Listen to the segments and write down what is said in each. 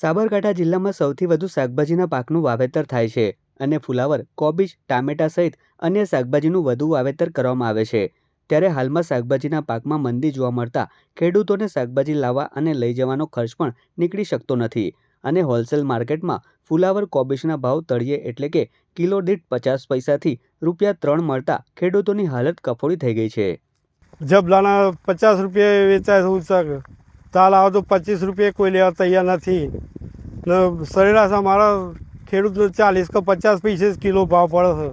સાબરકાંઠા જિલ્લામાં સૌથી વધુ શાકભાજીના પાકનું વાવેતર થાય છે અને ફુલાવર, કોબીજ, ટામેટા સહિત અન્ય શાકભાજીનું વધુ વાવેતર કરવામાં આવે છે. ત્યારે હાલમાં શાકભાજીના પાકમાં મંદી જોવા મળતા ખેડૂતોને શાકભાજી લાવવા અને લઈ જવાનો ખર્ચ પણ નીકળી શકતો નથી અને હોલસેલ માર્કેટમાં ફુલાવર, કોબીજના ભાવ તળિયે એટલે કે કિલો દીઠ પચાસ પૈસાથી રૂપિયા ત્રણ મળતા ખેડૂતોની હાલત કફોડી થઈ ગઈ છે. જબ પચાસ રૂપિયા વેચાય છે ઉચક તાલ આવે તો પચીસ રૂપિયા કોઈ લેવા તૈયાર નથી. ને સરેરાશ અમારા ખેડૂતનો ચાલીસ કે પચાસ પૈસે કિલો ભાવ પડે છે.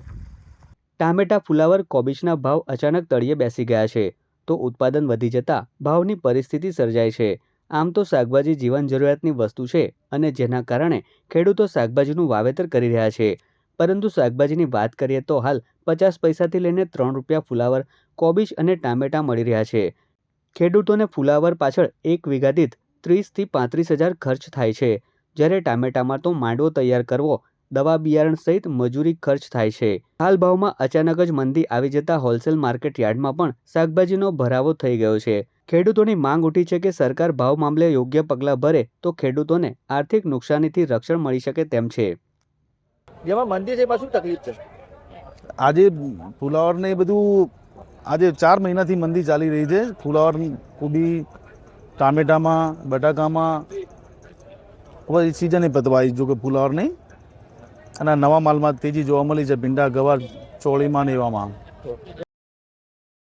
ટામેટા ફુલાવર કોબીજના ભાવ અચાનક તળિયે બેસી ગયા છે, તો ઉત્પાદન વધી જતાં ભાવની પરિસ્થિતિ સર્જાય છે. આમ તો શાકભાજી જીવન જરૂરિયાતની વસ્તુ છે અને જેના કારણે ખેડૂતો શાકભાજીનું વાવેતર કરી રહ્યા છે. પરંતુ શાકભાજીની વાત કરીએ તો હાલ પચાસ પૈસાથી લઈને ત્રણ રૂપિયા ફુલાવર, કોબીજ અને ટામેટા મળી રહ્યા છે. ખેડૂતોને ફુલાવર પાછળ એક વીઘા દીઠ ત્રીસથી પાંત્રીસ હજાર ખર્ચ થાય છે. જ્યારે ટામેટામાં તો માંડવો તૈયાર કરવો દવા બિયારણ સહિત મજૂરી ખર્ચ થાય છે. હાલ ભાવમાં અચાનક જ મંદી આવી જતા હોલસેલ માર્કેટ યાર્ડમાં પણ શાકભાજીનો ભરાવો થઈ ગયો છે. ખેડૂતોની માંગ ઉઠી છે કે સરકાર ભાવ મામલે યોગ્ય પગલાં ભરે તો ખેડૂતોને આર્થિક નુકસાનીથી રક્ષણ મળી શકે તેમ છે. જેમાં મંદી છે એમાં શું તકલીફ છે? આજે ફુલાવર ને એ બધું આજે ચાર મહિનાથી મંદી ચાલી રહી છે. ફુલાવર, કોબી, ટામેટામાં, બટાકામાં, હવે સિઝને પતવાઈ જો કે ફુલાવર નહીં. અને નવા માલમાં તેજી જોવા મળી છે. ભીંડા, ગવાર, ચોળીમાં ને એવામાં.